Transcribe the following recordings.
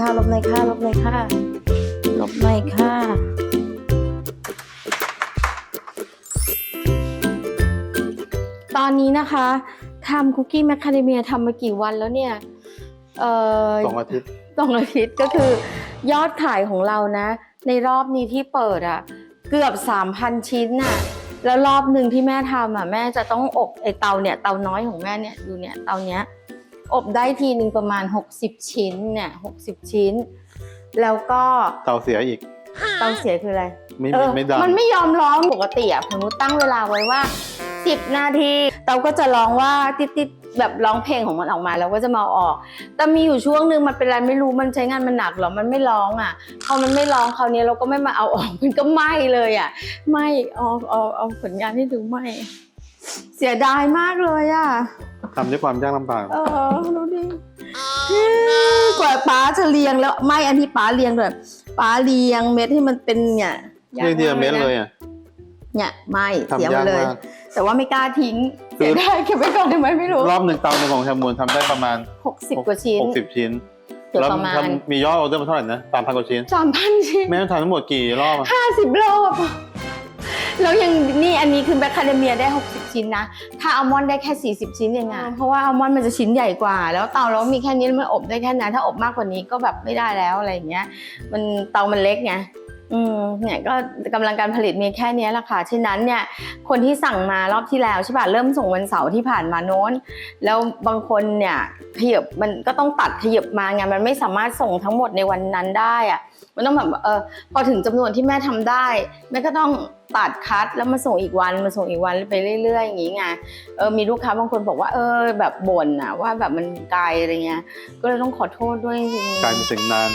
ค่ะหลบหน่อยค่ะหลบหน่อยค่ะหลบหน่อยค่ะตอนนี้นะคะทำคุกกี้แมคคาเดเมียทำมากี่วันแล้วเนี่ยเอ่อสองอาทิตย์สองอาทิตย์ก็คือยอดขายของเรานะ ในรอบนี้ที่เปิดอะเกือบ 3,000 ชิ้นน่ะ แล้วรอบหนึ่งที่แม่ทำอะแม่จะต้องอบไอเตาเนี่ย เตาน้อยของแม่เนี่ย ดูเนี่ย เตาเนี้ย อบได้ทีหนึ่งประมาณ 60 ชิ้นเนี่ย60 ชิ้น แล้วก็เตาเสียอีก เตาเสียคืออะไรไม่เอไม่อไม่ดังมันไม่ยอมร้องปกติอะผมตั้งเวลาไว้ว่า 10 นาที เตาก็จะร้องว่าติดติดๆแบบร้องเพลงของมันออกมาแล้วก็จะมาเอาออก แต่มีอยู่ช่วงหนึ่งมันเป็นอะไรไม่รู้มันใช้งานมันหนักเหรอมันไม่ร้องอะพอมันไม่ร้องคราวนี้เราก็ไม่มาเอาออก มันก็ไหม้เลยอะไหม้เอาเอาเอาผลงานให้ดูไหม้เสียดายมากเลยอะ ทำด้วยความยากลำบาก เออดูดิกว่าป้าจะเรียงแล้วไม่อันที่ป้าเรียงแบบป้าเรียงเม็ดให้มันเป็นเนี่ยเรียกทีละเม็ดเลยอะ เนี่ยไม่เสียทำหมยากดเลยมาก แต่ว่าไม่กล้าทิ้งคือเสียได้เก็บไว้ก่อนได้ไหมไม่รู้รอบหนึ่งเตาหนึ่งของชามูลทำได้ประมาณหกสิบกว่าชิ้นหกสิบชิ้นเดี๋ยวแล้วประมาณทำมียอดออเดอร์มาเท่าไหร่นะสามพันกว่าชิ้น สามพันชิ้นแม่ต้องทำทั้งหมดกี่รอบอะห้าสิบรอบ แล้วยังนี่อันนี้คือแบคคาเดเมียได้ 60 ชิ้นนะ ถ้าอัลมอนด์ได้แค่ 40 ชิ้นเองอะเพราะว่าอัลมอนด์มันจะชิ้นใหญ่กว่า แล้วเตาเรามีแค่นี้มันอบได้แค่นั้นถ้าอบมากกว่านี้ก็แบบไม่ได้แล้วอะไรอย่างเงี้ย มันเตามันเล็กไงอืมเนี่ยก็กำลังการผลิตมีแค่เนี้ยแหละค่ะฉะนั้นเนี่ยคนที่สั่งมารอบที่แล้วใช่ป่ะเริ่มส่งวันเสาร์ที่ผ่านมาโน้น แล้วบางคนเนี่ยขยับมันก็ต้องตัดขยับมาไงมันไม่สามารถส่งทั้งหมดในวันนั้นได้อะ มันต้องแบบเออพอถึงจำนวนที่แม่ทำได้แม่ก็ต้องตัดคัดแล้วมาส่งอีกวันมาส่งอีกวันไปเรื่อยๆอย่างงี้ไงเออมีลูกค้าบางคนบอกว่าเออแบบบ่นอะว่าแบบมันไกลอะไรเงี้ยก็เลยต้องขอโทษด้วยจริงๆกลายเป็นสิงนาน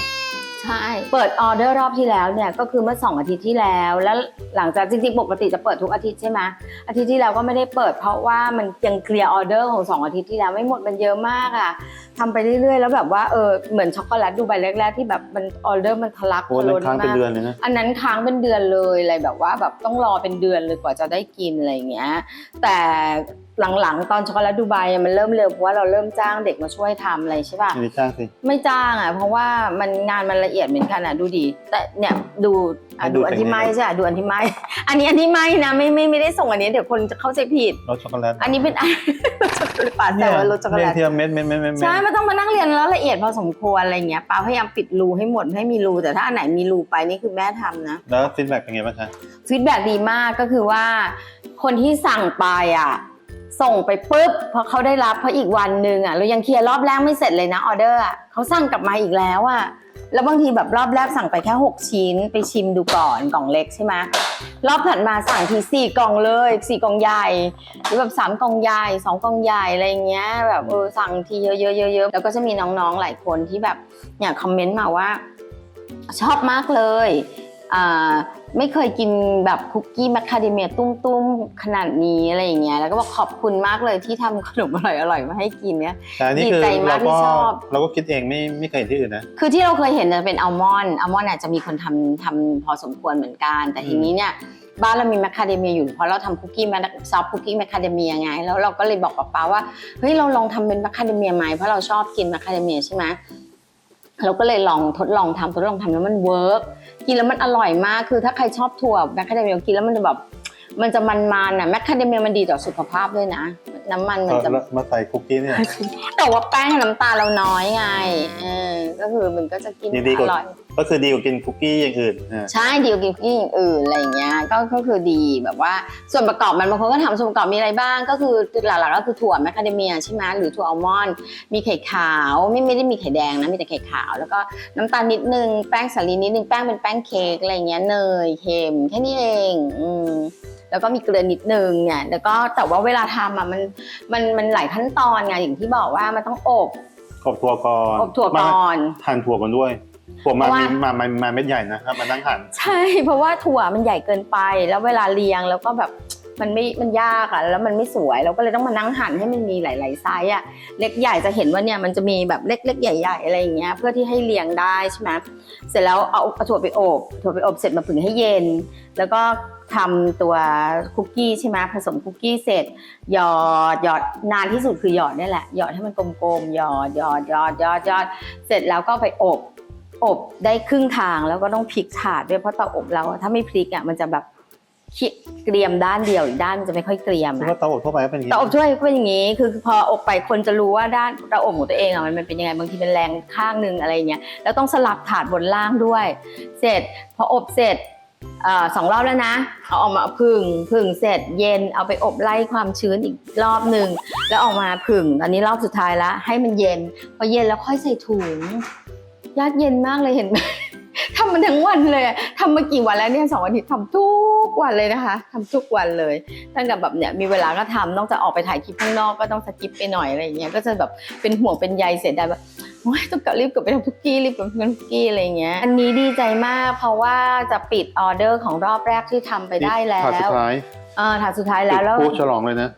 ใช่ เปิดออเดอร์รอบที่แล้วเนี่ยก็คือเมื่อสองอาทิตย์ที่แล้ว แล้วหลังจากจริงๆปกติจะเปิดทุกอาทิตย์ใช่ไหมอาทิตย์ที่แล้วก็ไม่ได้เปิด เพราะว่ามันยังเคลียร์ออเดอร์ของสองอาทิตย์ที่แล้วไม่หมดมันเยอะมากอะทำไปเรื่อยๆ แล้วแบบว่าเออเหมือนช็อกโกแลตดูใบแรกๆที่แบบมันออเดอร์มันทะลักโอ้ยทะนั้ล้นนค้างเป็นมากเดือนเลยนะ อันนั้นค้างเป็นเดือนเลยอะไรแบบว่าแบบต้องรอเป็นเดือนเลยกว่าจะได้กินอะไรอย่างเงี้ยแต่ หลังๆ ตอนช็อกโกแลตดูไบอะมันเริ่มเร็วเพราะว่าเราเริ่มจ้างเด็กมาช่วยทำอะไรใช่ป่ะอันนี้จ้างสิไม่จ้างอะเพราะว่ามันงานมันละเอียดเหมือนกันอะดูดิแต่เนี่ยดูอะให้ดูดูอันที่แต่งไม่เนี่ยใช่อะดูอันที่ไม่ อันนี้อันที่ไม่นะไม่ไม่ไม่ได้ส่งอันนี้เดี๋ยวคนจะเข้าใจผิด รสช็อกโกแลตอันนี้เป็นป่าแต่ว่ารสช็อกโกเรีแลยงตทีละเม็ดเม็ดเม็ดเม็ดเม็ดใช่มันต้องมานั่งเรียนแล้วละเอียดพอสมควรอะไรเงี้ยป้าพยายามปิดรูให้หมดไม่ให้มีรูแต่ถ้าอันไหนมีรูไปนี่คือแม่ทำนะแล้วฟีดแบ็กเป็นไงบ้างคะ ฟีดแบ็ดีมากก็คือว่า คนที่สั่งไปอะ ส่งไปปุ๊บพอเขาได้รับเพราะอีกวันหนึ่งอะเรายังเคลียร์รอบแรกไม่เสร็จเลยนะออเดอร์อะเขาสั่งกลับมาอีกแล้วอะแล้วบางทีแบบรอบแรกสั่งไปแค่ 6 ชิ้น ไปชิมดูก่อนกล่องเล็กใช่ไหมรอบถัดมาสั่งทีสี่กล่องเลยสี่กล่องใหญ่หรือแบบสามกล่องใหญ่สองกล่องใหญ่อะไรอย่างเงี้ยแบบเออสั่งทีเยอะๆเยอะๆแล้วก็จะมีน้องๆหลายคนที่แบบเนี่ยคอมเมนต์มาว่า ชอบมากเลย ไม่เคยกินแบบคุกกี้แมคคาเดเมียตุ้มๆ ขนาดนี้อะไรอย่างเงี้ยแล้วก็บอกขอบคุณมากเลยที่ทำขนมอร่อยๆมาให้กินเนี่ยแต่อันนี้คือดีใจมากเราที่ก็ชอบเราก็คิดเองไม่ไม่เคยเห็นที่อื่นนะคือที่เราเคยเห็นจะเป็นอัลมอนด์อัลมอนด์อาจจะมีคนทำทำพอสมควรเหมือนกัน แต่ทีนี้เนี่ยบ้านเรามีแมคคาเดเมียอยู่เพราะเราทำคุกกี้แมซอฟคุกกี้แมคคาเดเมียไง แล้วเราก็เลยบอกกับป้าว่าเฮ้ยเราลองทำเป็นแมคคาเดเมียไหมเพราะเราชอบกินแมคคาเดเมียใช่ไหม เราก็เลยลองทดลองทำทดลองทำแล้วมันเวิร์กกินแล้วมันอร่อยมากคือถ้าใครชอบถั่วแมคคาเดเมียกินแล้วมันจะแบบมันจะมันๆอะแมคคาเดเมียมันดีต่อสุขภาพด้วยนะ น้ำมันมันจะแล้วมาใส่คุกกี้เนี่ยแต่ว่าแป้งกับน้ำตาลเราน้อยไงเออก็คือมันก็จะกินดีๆกอว่าร่อย ก็คือดีกว่ากินคุกกี้อย่างอื่นอ่า ใช่ดีกว่ากินคุกกี้อย่างอื่นอะไรอย่างเงี้ยก็ก็คือดีแบบว่าส่วนประกอบมันบางคนก็ทำส่วนประกอบมีอะไรบ้าง ก็คือหลักๆก็คือถั่วแมคคาเดเมียใช่ไหมหรือถั่วอัลมอนด์มีไข่ขาวไม่ไม่ได้มีไข่แดงนะมีแต่ไข่ขาว แล้วก็น้ำตาลนิดนึงแป้งสาลีนิดนึงแป้งเป็นแป้งเค้กอะไรอย่างเงี้ยเนยเค็มแค่นี้เองอืมแล้วก็มีเกลือนิดนึงเนี่ยแล้วก็แต่ว่าเวลาทำอะมันมันมันหลายขั้นตอนไงอย่างที่บอกว่ามันต้องอบอบถั่วก่อนอบถั่วก่อน มาหั่นถั่วก่อนด้วย ถั่วมาเพราะว่ามีมามามาเม็ดใหญ่นะครับมานั่งหั่นใช่ เพราะว่าถั่วมันใหญ่เกินไป แล้วเวลาเรียงแล้วก็แบบมันไม่ มันยากอะแล้วมันไม่สวย เราก็เลยต้องมานั่งหั่นให้มันมีหลาย ๆ ไซส์อะเล็กใหญ่จะเห็นว่าเนี่ยมันจะมีแบบเล็กๆใหญ่ ๆ อะไรอย่างเงี้ย เพื่อที่ให้เรียงได้ใช่ไหมเสร็จแล้วเอาเอาถั่วไปอบ ถั่วไปอบเสร็จมาผึ่งให้เย็น แล้วก็ทำตัวคุกกี้ใช่ไหมผสมคุกกี้เสร็จ หยอดหยอดนานที่สุดคือหยอดนี่แหละ หยอดให้มันกลมๆ หยอดหยอดหยอดหยอดหยอดเสร็จแล้วก็ไปอบ อบได้ครึ่งทางแล้วก็ต้องพลิกถาดด้วยเพราะเตาอบเราอะถ้าไม่พลิกอะมันจะแบบขี้เกรียมด้านเดียวอีกด้านมันจะไม่ค่อยเกรียมเพราะอะว่าเตาอบทั่วไปก็เป็นอย่างนี้เตาอบช่วยก็เป็นอย่างนี้ คือพออบไปคนจะรู้ว่าด้านเตาอบของตัวเองอะมันเป็นยังไง บางทีเป็นแรงข้างหนึ่งอะไรเงี้ย แล้วต้องสลับถาดบนล่างด้วย เสร็จพออบเสร็จเอ่อสองรอบแล้วนะ เอาออกมาผึ่งผึ่งเสร็จเย็นเอาไปอบไล่ความชื้นอีกรอบหนึ่ง แล้วออกมาผึ่งอันนี้รอบสุดท้ายแล้วให้มันเย็น พอเย็นแล้วค่อยใส่ถุง ยากเย็นมากเลยเห็นไหมทำมันทั้งวันเลยอะทำมากี่วันแล้วเนี่ยสองอาทิตย์ทำทุกวันเลยนะคะทำทุกวันเลยตั้งแต่แบบเนี่ยมีเวลาก็ทำนอกจากออกไปถ่ายคลิปข้างนอกก็ต้องสกิปไปหน่อยอะไรอย่างเงี้ยก็จะแบบเป็นห่วงเป็นใยเสียดายแบบโอ้ยต้องกลับรีบกลับไปทำทุกกี้รีบกลับไปทำทุกกี้อะไรอย่างเงี้ยอันนี้ดีใจมากเพราะว่าจะปิดออเดอร์ของรอบแรกที่ทำไปได้แล้ถาดสุวดท้าย เออถาดสุดท้ายแล้วแล้ว พูดฉลองเลยนะ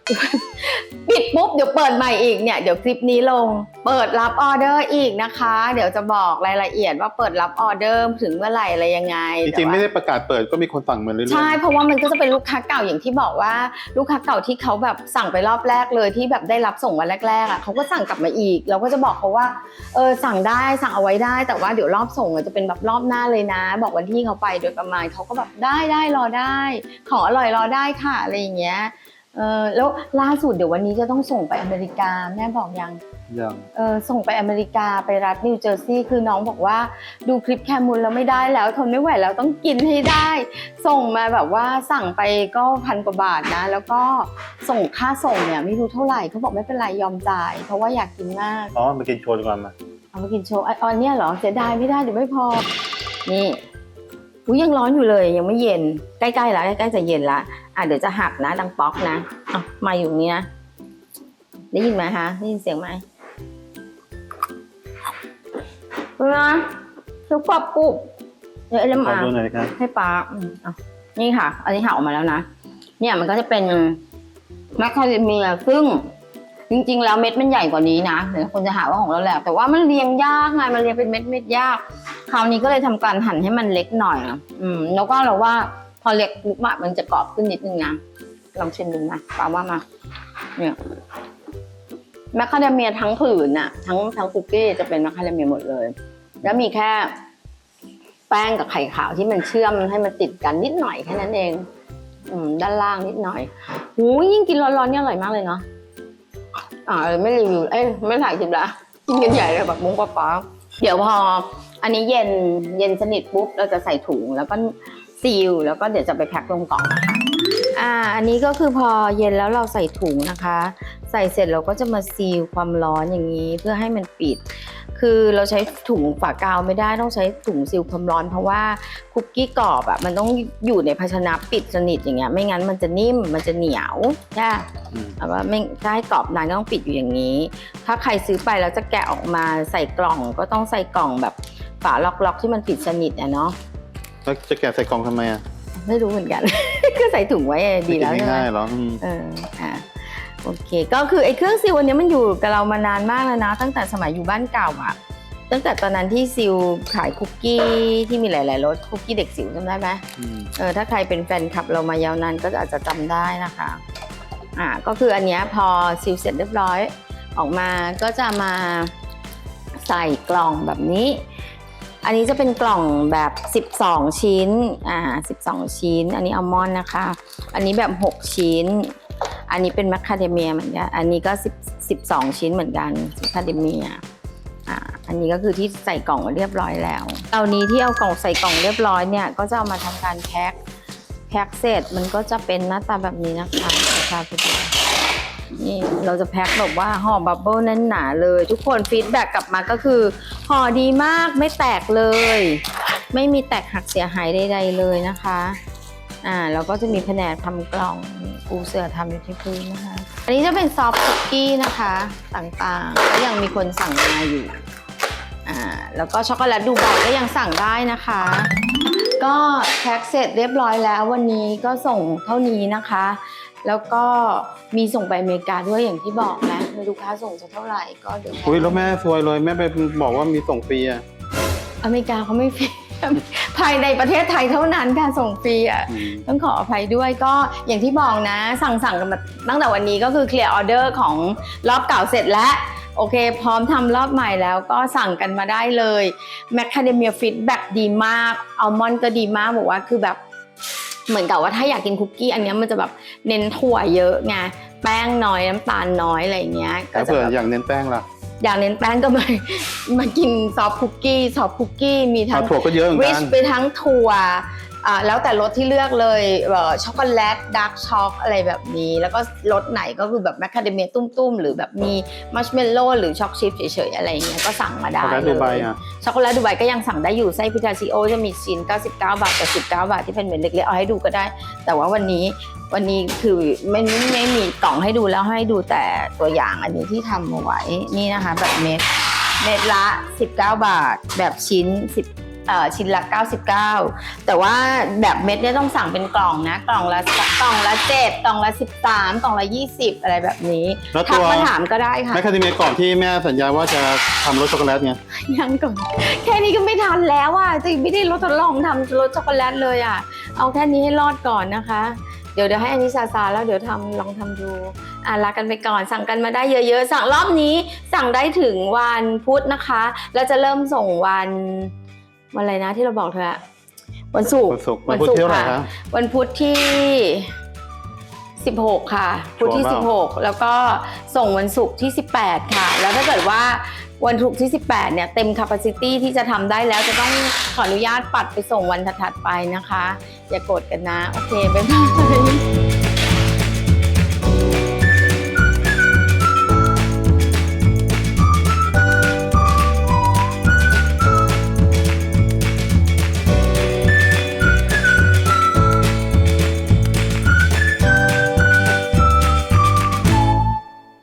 ปิดปุ๊บเดี๋ยวเปิดใหม่อีกเนี่ยเดี๋ยวคลิปนี้ลง เปิดรับออเดอร์อีกนะคะ เดี๋ยวจะบอกรายละเอียดว่าเปิดรับออเดอร์ถึงเมื่อไหร่อะไรยังไงจแต่ริงๆว่าไม่ได้ประกาศเปิดก็มีคนสั่งมาเรื่อยๆใช่เพราะว่ามันก็จะเป็นลูกค้าเก่าอย่างที่บอกว่า ลูกค้าเก่าที่เขาแบบสั่งไปรอบแรกเลยที่แบบได้รับส่งวันแรกๆอะเขาก็สั่งกลับมาอีก เราก็จะบอกเขาว่าเออสั่งได้สั่งเอาไว้ได้ แต่ว่าเดี๋ยวรอบส่งอะจะเป็นแบบรอบหน้าเลยนะ บอกวันที่เขาไปโดยประมาณเขาก็แบบได้ได้รอได้ ของอร่อยรอได้ค่ะอะไรอย่างเงี้ยเออแล้วล่าสุดเดี๋ยววันนี้จะต้องส่งไปอเมริกาแม่บอกยังยังเออส่งไปอเมริกาไปรัฐนิวเจอร์ซีย์คือน้องบอกว่าดูคลิปแคมูลแล้วไม่ได้แล้วทนไม่ไหวแล้วต้องกินให้ได้ ส่งมาแบบว่าสั่งไปก็พันกว่าบาทนะ แล้วก็ส่งค่าส่งเนี่ยไม่รู้เท่าไหร่เขาบอกไม่เป็นไรยอมจ่าย เพราะว่าอยากกินมากอ๋อมากินโชว์ดีกว่ามาเอามากินโชว์ไอออนเนี่ยเหรอเสียดายไม่ได้เดี๋ยวไม่พอนี่อุ้ยยังร้อนอยู่เลยยังไม่เย็นใกล้ๆแล้วใกล้ๆจะเย็นละ อะเดี๋ยวจะหักนะ ดังป๊อกนะอะมาอยู่นี่นะ ได้ยินไหมคะ ได้ยินเสียงไหมนะทุกปับปุบเดี๋ยวเอ็มขอมาดูหน่อยครับให้ป้าอืมอะนี่ค่ะ อันนี้หักออกมาแล้วนะ เนี่ยมันก็จะเป็นแมคคาเดเมียซึ่ง จริง ๆ แล้วเม็ดมันใหญ่กว่านี้นะเดี๋ยวคนจะหาว่าของเราแหละแต่ว่ามันเรียงยากไงมันเรียงเป็นเม็ดเม็ดๆยาก คราวนี้ก็เลยทำการหั่นให้มันเล็กหน่อยอะอืม แล้วก็เราว่า พอเล็กปุ๊บอะมันจะกรอบขึ้นนิดนึงนะ ลองชิมดูนะป้าว่ามา เนี่ยแมคคาเดเมียทั้งผืนน่ะทั้งทั้งคุกกี้จะเป็นแมคคาเดเมียหมดเลย แล้วมีแค่แป้งกับไข่ขาวที่มันเชื่อมให้มันติดกันนิดหน่อยแค่นั้นเอง อืม ด้านล่างนิดหน่อยหูยยิ่งกินร้อนๆเนี่ยอร่อยมากเลยเนาะอ่าไม่รีวิวเอ้ยไม่ถ่ายคลิปละกินกันใหญ่เลยแบบมุ้งป๊าป๊าเดี๋ยวพอ อันนี้เย็นเย็นสนิทปุ๊บเราจะใส่ถุงแล้วก็ ซีลแล้วก็เดี๋ยวจะไปแพ็คลงกล่องนะคะอ่าอันนี้ก็คือพอเย็นแล้วเราใส่ถุงนะคะ ใส่เสร็จเราก็จะมาซีลความร้อนอย่างนี้เพื่อให้มันปิด คือเราใช้ถุงฝากาวไม่ได้ต้องใช้ถุงซีลความร้อน เพราะว่าคุกกี้กรอบอะ่ะมันต้องอยู่ในภาชนะปิดสนิทอย่างเงี้ยไม่งั้นมันจะนิ่มมันจะเหนียวใช่อืมแต่ว่าไม่ถ้าให้กรอบนานก็ต้องปิดอยู่อย่างนี้ ถ้าใครซื้อไปแล้วจะแกะออกมาใส่กล่องก็ต้องใส่กล่องแบบฝาล็อกๆที่มันปิดสนิทอะเนาะ แล้วจะแกะใส่กล่องทำไมอะไม่รู้เหมือนกัน ก็ใส่ถุงไว้ดีแล้วไม่กินใช่ไหมง่ายๆเหรออืมเอออะโอเค ก็คือไอ้เครื่องซิลอันเนี้ยมันอยู่กับเรามานานมากแล้วนะ ตั้งแต่สมัยอยู่บ้านเก่าอะตั้งแต่ตอนนั้นที่ซิลขายคุกกี้ที่มีหลายๆรสคุกกี้เด็กสิวจำได้ไหม อืม เออถ้าใครเป็นแฟนคลับเรามายาวนานก็อาจจะจำได้นะคะ อ่าก็คืออันเนี้ยพอซิลเสร็จเรียบร้อย ออกมาก็จะมาใส่กล่องแบบนี้ อันนี้จะเป็นกล่องแบบ 12 ชิ้น อ่า 12 ชิ้น อันนี้อัลมอนด์นะคะ อันนี้แบบ 6 ชิ้น อันนี้เป็นแมคคาเดเมียเหมือนกัน อันนี้ก็10 12 ชิ้นเหมือนกันแมคคาเดเมีย อ่า อันนี้ก็คือที่ใส่กล่องเรียบร้อยแล้วเตานี้ที่เอากล่องใส่กล่องเรียบร้อยเนี่ย ก็จะเอามาทำการแพ็ค แพ็คเสร็จมันก็จะเป็นหน้าตาแบบนี้นะคะราคาคือนี่เราจะแพ็คแบบว่าห่อบับเบิ้ลแน่นหนาเลย ทุกคนฟีดแบ็กกลับมาก็คือ ห่อดีมากไม่แตกเลย ไม่มีแตกหักเสียหายใดๆเลยนะคะ อ่าแล้วก็จะมีแผนกทำกล่องปูเสือทำอยู่ที่พื้นนะคะ อันนี้จะเป็นซอฟต์คุกกี้นะคะต่างๆก็ยังมีคนสั่งมาอยู่ อ่าแล้วก็ช็อกโกแลตดูไบก็ยังสั่งได้นะคะ ก็แพ็คเสร็จเรียบร้อยแล้ววันนี้ก็ส่งเท่านี้นะคะ แล้วก็มีส่งไปอเมริกาด้วยอย่างที่บอกนะไม่รู้ค่าส่งจะเท่าไหร่ก็เดี๋ยวอุ้ยแล้วแม่ซวยเลยแม่ไปบอกว่ามีส่งฟรีอะอเมริกาเขาไม่ฟรีภายในประเทศไทยเท่านั้นค่ะส่งฟรีอะอืมต้องขออภัยด้วยก็อย่างที่บอกนะ สั่งสั่งกันมาตั้งแต่วันนี้ก็คือเคลียร์ออเดอร์ของรอบเก่าเสร็จแล้วโอเค พร้อมทำรอบใหม่แล้วก็สั่งกันมาได้เลยแมคคาเดเมียฟีดแบ็ดีมากอัลมอนด์ก็ดีมากบอกว่าคือแบบ เหมือนกับว่าถ้าอยากกินคุกกี้อันเนี้ยมันจะแบบเน้นถั่วเยอะไงแป้งน้อยน้ำตาลน้อยอะไรอย่างเงี้ยก็แล้วจะเผื่อแบบอยากเน้นแป้งล่ะอยากเน้นแป้งก็มามากินซอฟต์คุกกี้ซอฟต์คุกกี้มีทั้เอางถั่วก็เยอะเหมือนริกัชนไปทั้งถั่วอ่า แล้วแต่รสที่เลือกเลยเอ่อช็อกโกแลตดาร์กช็อกอะไรแบบนี้ แล้วก็รสไหนก็คือแบบแมคคาเดเมียตุ้มๆ หรือแบบมีมัชเมลโล่หรือช็อกชิพเฉยๆ อะไรอย่างเงี้ยก็สั่งมาได้ช็อกโกแลตเลดูไบยอะช็อกโกแลตดูไบก็ยังสั่งได้อยู่ไส้พิทาชิโอจะมีชิ้น 99 บาทกับ19 บาทที่เป็นเม็ดเล็กๆ เอาให้ดูก็ได้ แต่ว่าวันนี้วันนี้คือไม่ไม่ไม่มีกล่องให้ดูแล้วให้ดูแต่ตัวอย่างอันนี้ที่ทำมาไว้นี่นะคะแบบเม็ดเม็ดละ 19 บาท แบบชิ้น10เอ่อ ชิ้นละ 99 แต่ว่าแบบเม็ดเนี่ยต้องสั่งเป็นกล่องนะ กล่องละกล่องละ7กล่องละ 13 กล่องละ 20 อะไรแบบนี้แล้วทัตักวมาถามก็ได้ค่ะ แมคคาเดเมียก่อนที่แม่สัญญาว่าจะทำรสช็อกโกแลตไงยังก่อน แค่นี้ก็ไม่ทันแล้วอะจะไม่ได้รสทดลองทำรสช็อกโกแลตเลยอะ เอาแค่นี้ให้รอดก่อนนะคะ เดี๋ยวเดี๋ยวให้อันนี้ซาซาแล้วเดี๋ยวทำลองทำดูอะลากันไปก่อนสั่งกันมาได้เยอะๆ สั่งรอบนี้สั่งได้ถึงวันพุธนะคะ แล้วจะเริ่มส่งวัน วันอะไรนะที่เราบอกเธออะวันศุกร์วันศุกร์วันพุธเที่ยวไหร่คะวันพุธที่16ค่ะพุธที่ชัวร์เปล่า16แล้วก็ส่งวันศุกร์ที่18ค่ะ แล้วถ้าเกิดว่าวันศุกร์ที่ 18 เนี่ยเต็ม capacity ที่จะทำได้แล้วจะต้องขออนุญาตปัดไปส่งวันถัดๆไปนะคะ อย่ากดกันนะ โอเค บ๊ายบาย